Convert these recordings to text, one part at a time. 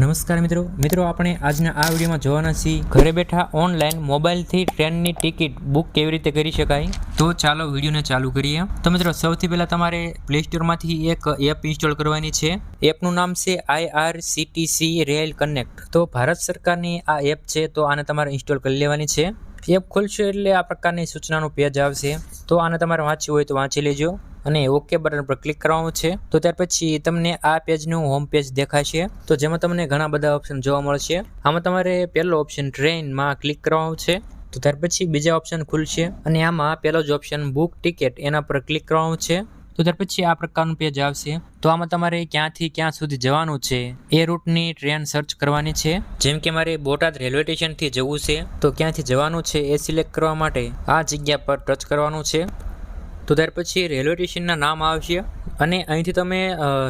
નમસ્કાર મિત્રો. મિત્રો, આપણે આજના આ વિડીયોમાં જોવાના છીએ ઘરે બેઠા ઓનલાઈન મોબાઈલથી ટ્રેનની ટિકિટ બુક કેવી રીતે કરી શકાય? તો ચાલો વિડીયોને ચાલુ કરીએ. તો મિત્રો, સૌથી પહેલાં તમારે પ્લે સ્ટોરમાંથી એક એપ ઇન્સ્ટોલ કરવાની છે. એપનું નામ છે આઈઆરસીટીસી રેલ કનેક્ટ તો ભારત સરકારની આ એપ છે, તો આને તમારે ઇન્સ્ટોલ કરી લેવાની છે. એપ ખોલશો એટલે આ પ્રકારની સૂચનાનું પેજ આવશે. તો આને તમારે વાંચવું હોય તો વાંચી લેજો અને ઓકે બટન પર ક્લિક કરવાનું છે. તો ત્યાર પછી તમને આ પેજનું હોમ પેજ દેખાશે. તો જેમાં તમને ઘણા બધા ઓપ્શન જોવા મળશે. આમાં તમારે પહેલો ઓપ્શન ટ્રેનમાં ક્લિક કરવાનું છે. તો ત્યાર પછી બીજા ઓપ્શન ખુલશે અને આમાં પહેલો જ ઓપ્શન બુક ટિકિટ એના પર ક્લિક કરવાનું છે. તો ત્યાર પછી આ પ્રકારનું પેજ આવશે. તો આમાં તમારે ક્યાંથી ક્યાં સુધી જવાનું છે, એ રૂટની ટ્રેન સર્ચ કરવાની છે. જેમ કે મારે બોટાદ રેલવે સ્ટેશનથી જવું છે, તો ક્યાંથી જવાનું છે એ સિલેક્ટ કરવા માટે આ જગ્યા પર ટચ કરવાનું છે. તો ત્યાર પછી રેલવે સ્ટેશનના નામ આવશે. અને અહીંથી તમે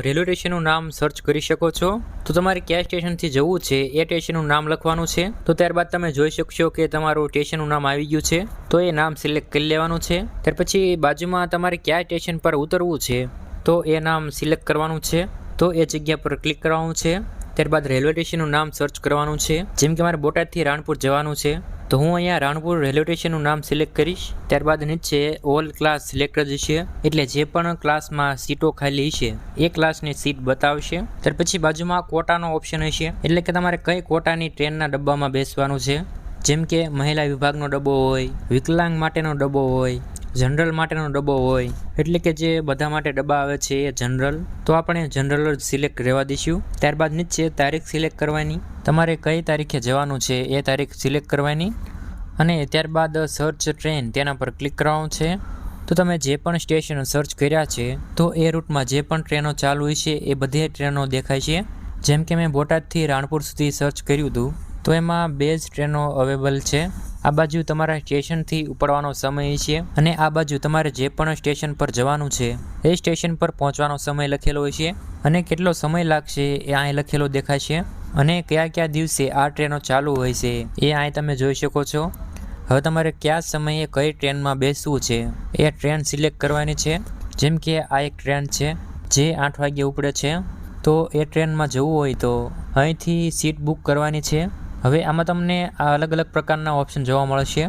રેલવે સ્ટેશનનું નામ સર્ચ કરી શકો છો. તો તમારે કયા સ્ટેશનથી જવું છે, એ સ્ટેશનનું નામ લખવાનું છે. તો ત્યારબાદ તમે જોઈ શકશો કે તમારું સ્ટેશનનું નામ આવી ગયું છે. તો એ નામ સિલેક્ટ કરી લેવાનું છે. ત્યાર પછી બાજુમાં તમારે કયા સ્ટેશન પર ઉતરવું છે, તો એ નામ સિલેક્ટ કરવાનું છે. તો એ જગ્યા પર ક્લિક કરવાનું છે. ત્યારબાદ રેલવે સ્ટેશનનું નામ સર્ચ કરવાનું છે. જેમ કે મારે બોટાદથી રાણપુર જવાનું છે. તો હું અહીંયા રાણપુર રેલવે સ્ટેશનનું નામ સિલેક્ટ કરીશ. ત્યારબાદ નીચે ઓલ ક્લાસ સિલેક્ટ જ છે. એટલે જે પણ ક્લાસમાં સીટો ખાલી છે, એ ક્લાસની સીટ બતાવશે. ત્યાર પછી બાજુમાં કોટાનો ઓપ્શન હશે. એટલે કે તમારે કઈ કોટાની ટ્રેનના ડબ્બામાં બેસવાનું છે. જેમ કે મહિલા વિભાગનો ડબ્બો હોય, વિકલાંગ માટેનો ડબ્બો હોય જનરલ માટેનો ડબ્બો હોય, એટલે કે જે બધા માટે ડબ્બા આવે છે એ જનરલ, તો આપણે જનરલ જ સિલેક્ટ રહેવા દઈશું. ત્યારબાદ નીચે તારીખ સિલેક્ટ કરવાની. તમારે કઈ તારીખે જવાનું છે એ તારીખ સિલેક્ટ કરવાની. અને ત્યારબાદ સર્ચ ટ્રેન તેના પર ક્લિક કરવાનું છે. તો તમે જે પણ સ્ટેશન સર્ચ કર્યા છે, તો એ રૂટમાં જે પણ ટ્રેનો ચાલુ હોય છે, એ બધી ટ્રેનો દેખાય છે. જેમ કે મેં બોટાદથી રાણપુર સુધી સર્ચ કર્યું હતું, તો એમાં બે જ ટ્રેનો અવેલેબલ છે. આ બાજુ તમારા સ્ટેશનથી ઉપડવાનો સમય છે અને આ બાજુ તમારે જે પણ સ્ટેશન પર જવાનું છે, એ સ્ટેશન પર પહોંચવાનો સમય લખેલો હોય છે અને કેટલો સમય લાગશે એ અહીં લખેલો દેખાશે અને કયા કયા દિવસે આ ટ્રેનો ચાલુ હોય છે એ અહીં તમે જોઈ શકો છો. હવે તમારે કયા સમયે કઈ ટ્રેનમાં બેસવું છે, એ ટ્રેન સિલેક્ટ કરવાની છે. જેમ કે આ એક ટ્રેન છે, જે આઠ વાગ્યે ઉપડે છે. તો એ ટ્રેનમાં જવું હોય તો અહીંથી સીટ બુક કરવાની છે. હવે આમાં તમને આ અલગ અલગ પ્રકારના ઓપ્શન જોવા મળશે.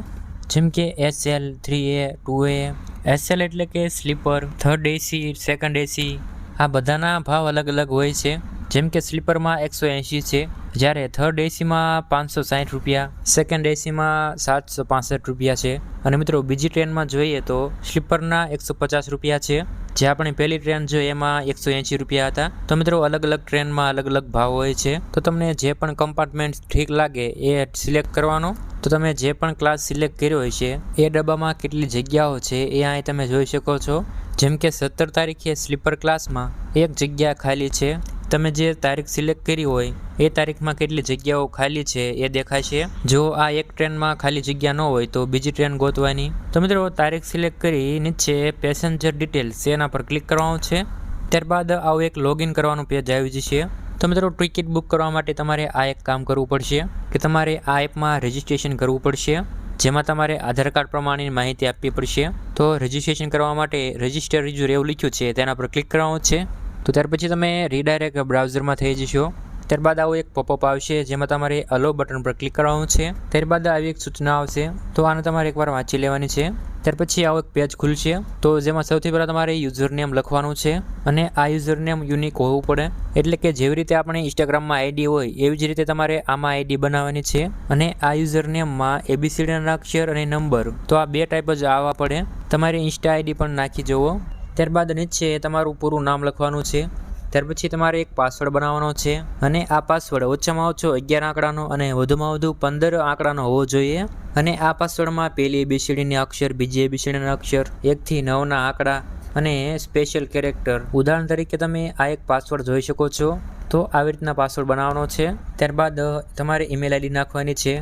જેમ કે S L three A two A SL એટલે કે sleeper third AC second AC આ બધાના ભાવ અલગ અલગ હોય છે. જેમ કે સ્લીપરમાં એકસો એંશી છે. જ્યારે થર્ડ એસીમાં પાંચસો સાઠ રૂપિયા સેકન્ડ એસીમાં સાતસો પાસઠ રૂપિયા છે. અને મિત્રો, બીજી ટ્રેનમાં જોઈએ તો સ્લીપરના એકસો પચાસ રૂપિયા છે. જે આપણી પહેલી ટ્રેન જોઈ એમાં એકસો એંશી રૂપિયા હતા. તો મિત્રો અલગ અલગ ટ્રેનમાં અલગ અલગ ભાવ હોય છે. તો તમને જે પણ કમ્પાર્ટમેન્ટ ઠીક લાગે એ સિલેક્ટ કરવાનો. તો તમે જે પણ ક્લાસ સિલેક્ટ કર્યો હોય છે, એ ડબ્બામાં કેટલી જગ્યાઓ છે, એ અહીં તમે જોઈ શકો છો. જેમ કે સત્તર તારીખે સ્લીપર ક્લાસમાં એક જગ્યા ખાલી છે. તમે જે તારીખ સિલેક્ટ કરી હોય, એ તારીખમાં કેટલી જગ્યાઓ ખાલી છે એ દેખાશે? જો આ એક ટ્રેનમાં ખાલી જગ્યા ન હોય તો બીજી ટ્રેન ગોતવાની. તો મિત્રો, તારીખ સિલેક્ટ કરી નીચે પેસેન્જર ડિટેલ્સ એના પર ક્લિક કરવાનું છે. ત્યારબાદ આવું એક લોગિન કરવાનું પેજ આવી જશે. તો મિત્રો ટિકિટ બુક કરવા માટે તમારે આ એક કામ કરવું પડશે, કે તમારે આ એપમાં રજિસ્ટ્રેશન કરવું પડશે, જેમાં તમારે આધાર કાર્ડ પ્રમાણેની માહિતી આપવી પડશે. તો રજિસ્ટ્રેશન કરવા માટે રજિસ્ટર યુઝર એવું લખ્યું છે, તેના પર ક્લિક કરવાનું છે. તો ત્યાર પછી તમે રીડાયરેક્ટ બ્રાઉઝરમાં થઈ જશો. ત્યારબાદ આવો એક પોપઅપ આવશે, જેમાં તમારે અલો બટન પર ક્લિક કરવાનું છે. ત્યારબાદ આવી એક સૂચના આવશે, તો આને તમારે એકવાર વાંચી લેવાની છે. ત્યાર પછી આવો એક પેજ ખુલશે, તો જેમાં સૌથી પહેલાં તમારે યુઝર નેમ લખવાનું છે અને આ યુઝર નેમ યુનિક હોવું પડે. એટલે કે જેવી રીતે આપણે ઇન્સ્ટાગ્રામમાં આઈડી હોય, એવી જ રીતે તમારે આમાં આઈડી બનાવવાની છે અને આ યુઝર નેમમાં એબીસીડીના અક્ષર અને નંબર તો આ બે ટાઈપ જ આવવા પડે. તમારે ઇન્સ્ટા આઈડી પણ નાખી જુઓ ત્યારબાદ નીચે તમારું પૂરું નામ લખવાનું છે, ત્યાર પછી તમારે એક પાસવર્ડ બનાવવાનો છે અને આ પાસવર્ડ ઓછામાં ઓછો અગિયાર આંકડાનો અને વધુમાં વધુ પંદર આંકડાનો હોવો જોઈએ. અને આ પાસવર્ડમાં પહેલી એબીસીડીની અક્ષર, બીજી એબીસીડીના અક્ષર, એકથી નવના આંકડા અને સ્પેશિયલ કેરેક્ટર ઉદાહરણ તરીકે તમે આ એક પાસવર્ડ જોઈ શકો છો. તો આવી રીતના પાસવર્ડ બનાવવાનો છે. ત્યારબાદ તમારે ઈમેલ આઈડી નાખવાની છે.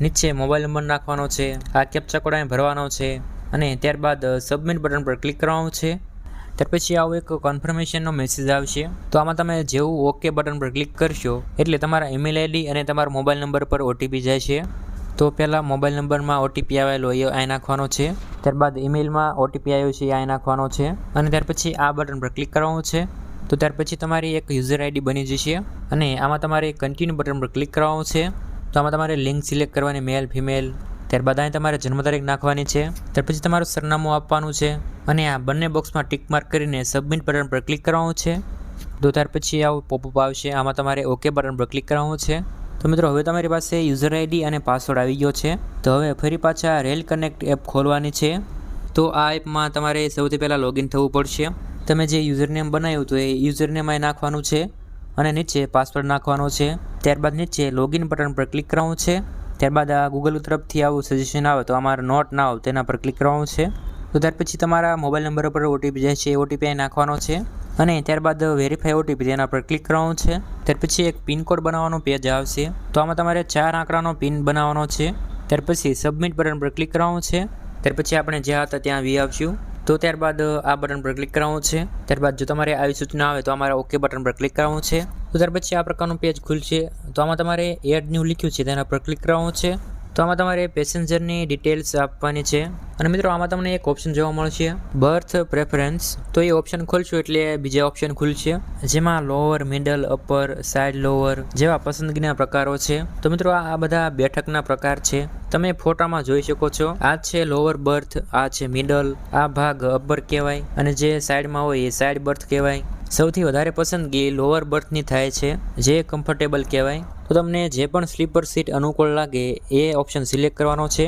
નીચે મોબાઈલ નંબર નાખવાનો છે. આ કેપ્ચા કોડ ભરવાનો છે. અને ત્યારબાદ સબમિટ બટન પર ક્લિક કરવાનું છે. ત્યાર પછી આવો એક કન્ફર્મેશનનો મેસેજ આવશે. તો આમાં તમે જેવું ઓકે બટન પર ક્લિક કરશો, એટલે તમારા ઈમેલ આઈડી અને તમારા મોબાઈલ નંબર પર ઓટીપી જાય છે. તો પહેલાં મોબાઈલ નંબરમાં ઓટીપી આવેલો એ અહીં નાખવાનો છે. ત્યારબાદ ઈમેલમાં ઓટીપી આવ્યો છે એ અહીં નાખવાનો છે. અને ત્યાર પછી આ બટન પર ક્લિક કરવાનું છે. તો ત્યાર પછી તમારી એક યુઝર આઈડી બની જશે અને આમાં તમારે કન્ટિન્યુ બટન પર ક્લિક કરવાનું છે. તો આમાં તમારે લિંક સિલેક્ટ કરવાની મેલ ફિમેલ ત્યારબાદ અહીં તમારે જન્મ તારીખ નાખવાની છે. ત્યાર પછી તમારું સરનામું આપવાનું છે અને આ બંને બોક્સમાં ટિક માર્ક કરીને સબમિટ બટન પર ક્લિક કરવાનું છે. તો ત્યાર પછી આવું પોપઅપ આવશે. આમાં તમારે ઓકે બટન પર ક્લિક કરવાનું છે. તો મિત્રો, હવે તમારી પાસે યુઝર આઈડી અને પાસવર્ડ આવી ગયો છે. તો હવે ફરી પાછા રેલ કનેક્ટ એપ ખોલવાની છે. તો આ એપમાં તમારે સૌથી પહેલાં લોગિન થવું પડશે. તમે જે યુઝરનેમ બનાવ્યું તો એ યુઝરનેમ અહીં નાખવાનું છે અને નીચે પાસવર્ડ નાખવાનો છે. ત્યારબાદ નીચે લોગિન બટન પર ક્લિક કરવાનું છે. ત્યારબાદ, આ ગૂગલ તરફથી આવું સજેશન આવે તો અમારે નોટ ના આવે, તેના પર ક્લિક કરવાનું છે. તો ત્યાર પછી તમારા મોબાઈલ નંબર પર ઓટીપી જે છે એ ઓટીપી નાખવાનો છે. અને ત્યારબાદ વેરીફાઈ ઓટીપી તેના પર ક્લિક કરવાનું છે. ત્યાર પછી એક પિનકોડ બનાવવાનો પેજ આવશે. તો આમાં તમારે ચાર આંકડાનો પિન બનાવવાનો છે. ત્યાર પછી સબમિટ બટન પર ક્લિક કરવાનું છે. ત્યાર પછી આપણે જ્યાં હતા ત્યાં વી આવશું તો ત્યારબાદ આ બટન પર ક્લિક કરવાનું છે. ત્યારબાદ જો તમારે આવી સૂચના આવે તો અમારે ઓકે બટન પર ક્લિક કરવાનું છે. તો ત્યાર પછી આ પ્રકારનું પેજ ખુલશે. તો આમાં તમારે એડ લખ્યું છે, તેના પર ક્લિક કરવાનું છે. તો આમાં તમારે પેસેન્જરની ડિટેલ્સ આપવાની છે. અને મિત્રો, આમાં તમને એક ઓપ્શન જોવા મળશે બર્થ પ્રેફરન્સ તો એ ઓપ્શન ખોલશો એટલે બીજા ઓપ્શન ખુલશે, જેમાં lower middle upper side lower જેવા પસંદગીના પ્રકારો છે. તો મિત્રો, આ બધા બેઠકના પ્રકાર છે. તમે ફોટામાં જોઈ શકો છો. આ છે લોઅર બર્થ આ છે મિડલ આ ભાગ અપર કહેવાય. અને જે સાઈડમાં હોય એ સાઇડ બર્થ કહેવાય. સૌથી વધારે પસંદગી લોઅર બર્થની થાય છે, જે કમ્ફર્ટેબલ કહેવાય. તો તમને જે પણ સ્લીપર સીટ અનુકૂળ લાગે, એ ઓપ્શન સિલેક્ટ કરવાનો છે.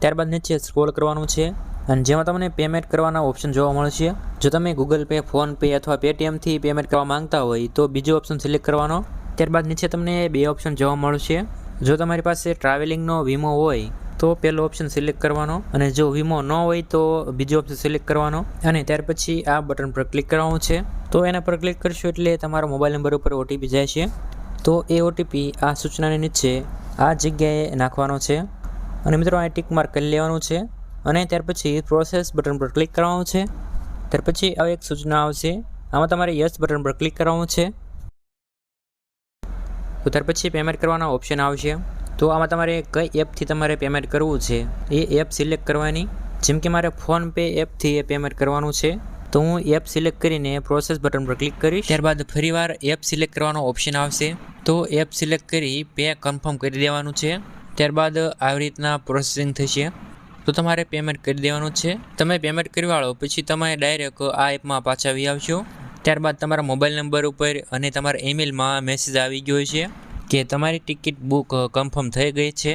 ત્યારબાદ નીચે સ્ક્રોલ કરવાનું છે. અને જેમાં તમને પેમેન્ટ કરવાના ઓપ્શન જોવા મળશે જો તમે ગૂગલ પે ફોનપે અથવા પેટીએમથી પેમેન્ટ કરવા માંગતા હોય, તો બીજો ઓપ્શન સિલેક્ટ કરવાનો. ત્યારબાદ નીચે તમને બે ઓપ્શન જોવા મળશે જો તમારી પાસે ટ્રાવેલિંગનો વીમો હોય તો પહેલો ઓપ્શન સિલેક્ટ કરવાનો અને જો વીમો ન હોય તો બીજો ઓપ્શન સિલેક્ટ કરવાનો. અને ત્યાર પછી આ બટન પર ક્લિક કરવાનું છે. તો એના પર ક્લિક કરશો એટલે તમારા મોબાઈલ નંબર ઉપર ઓટીપી જાય છે. તો એ ઓટીપી આ સૂચનાની નીચે આ જગ્યાએ નાખવાનો છે. અને મિત્રો આ ટિક માર્ક કરી લેવાનું છે. અને ત્યાર પછી પ્રોસેસ બટન પર ક્લિક કરવાનું છે. ત્યાર પછી આવી એક સૂચના આવશે. આમાં તમારે યસ બટન પર ક્લિક કરવાનું છે. તો ત્યાર પછી પેમેન્ટ કરવાના ઓપ્શન આવશે. તો આમાં તમારે કઈ એપથી તમારે પેમેન્ટ કરવું છે? એ એપ સિલેક્ટ કરવાની. જેમ કે મારે ફોનપે એપથી એ પેમેન્ટ કરવાનું છે. તો હું એપ સિલેક્ટ કરીને પ્રોસેસ બટન પર ક્લિક કરીશ. ત્યારબાદ ફરીવાર એપ સિલેક્ટ કરવાનો ઓપ્શન આવશે. તો એપ સિલેક્ટ કરી પે કન્ફર્મ કરી દેવાનું છે. ત્યારબાદ આવી રીતના પ્રોસેસિંગ થશે. તો તમારે પેમેન્ટ કરી દેવાનું છે. તમે પેમેન્ટ કરી વાળો પછી તમે ડાયરેક્ટ આ એપમાં પાછા આવી આવશો. ત્યારબાદ તમારા મોબાઈલ નંબર ઉપર અને તમારા ઈમેલમાં મેસેજ આવી ગયો છે. કે તમારી ટિકિટ બુક કન્ફર્મ થઈ ગઈ છે?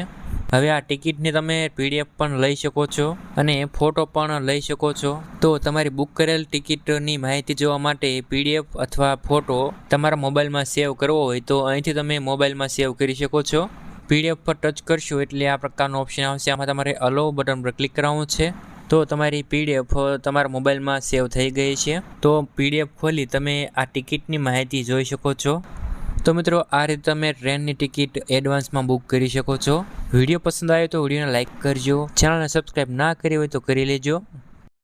હવે આ ટિકિટની તમે પીડીએફ પણ લઈ શકો છો અને ફોટો પણ લઈ શકો છો. તો તમારી બુક કરેલ ટિકિટની માહિતી જોવા માટે પીડીએફ અથવા ફોટો તમારા મોબાઈલમાં સેવ કરવો હોય તો અહીંથી તમે મોબાઈલમાં સેવ કરી શકો છો. પીડીએફ પર ટચ કરશો એટલે આ પ્રકારનો ઓપ્શન આવશે. આમાં તમારે અલો બટન પર ક્લિક કરવાનું છે. તો તમારી પીડીએફ તમારા મોબાઈલમાં સેવ થઈ ગઈ છે. તો પીડીએફ ખોલી તમે આ ટિકિટની માહિતી જોઈ શકો છો. તો મિત્રો, આ રીતે તમે ટ્રેનની ટિકિટ એડવાન્સમાં બુક કરી શકો છો. વીડિયો પસંદ આવ્યો તો વિડીયોને લાઇક કરજો. ચેનલને સબસ્ક્રાઈબ ના કરી હોય તો કરી લેજો.